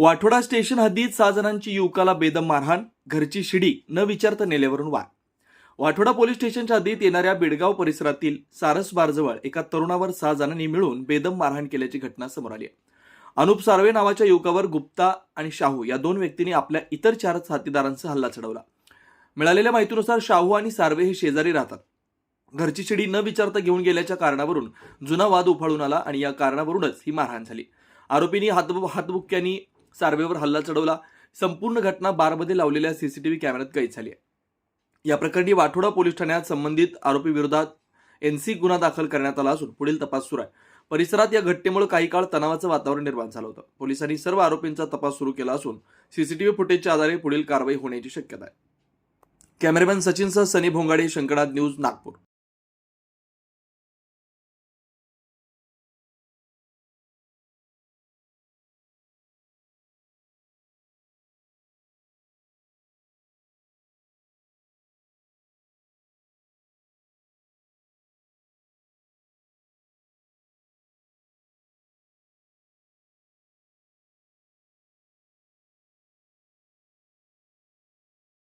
Wathoda station हद्दीत सहा जणांची युवकाला बेदम मारहाण घरची शिडी न विचारता नेल्यावरून वार. वाठोडा पोलीस स्टेशनच्या हद्दीत येणाऱ्या बिडगाव परिसरातील सारसबारजवळ एका तरुणावर सहा जणांनी मिळून बेदम मारहाण केल्याची घटना समोर आली आहे. अनुप सार्वे नावाच्या युवकावर गुप्ता आणि शाहू या दोन व्यक्तींनी आपल्या इतर चार साथीदारांचा हल्ला चढवला. मिळालेल्या माहितीनुसार शाहू आणि सार्वे हे शेजारी राहतात. घरची शिडी न विचारता घेऊन गेल्याच्या कारणावरून जुना वाद उफाळून आला आणि या कारणावरूनच ही मारहाण झाली. आरोपींनी हात हातबुक्क्यांनी सार्वेवर हल्ला चढवला. संपूर्ण घटना बारमध्ये लावलेल्या सीसीटीव्ही कॅमेऱ्यात कैद झाली आहे. या प्रकरणी वाठोडा पोलीस ठाण्यात संबंधित आरोपी विरोधात एनसी गुन्हा दाखल करण्यात आला असून पुढील तपास सुरू आहे. परिसरात या घटनेमुळे काही काळ तणावाचं वातावरण निर्माण झालं होतं. पोलिसांनी सर्व आरोपींचा तपास सुरू केला असून सीसीटीव्ही फुटेजच्या आधारे पुढील कारवाई होण्याची शक्यता आहे. कॅमेरामॅन सचिनसह सनी भोंगाडे शंकरनाथ न्यूज नागपूर.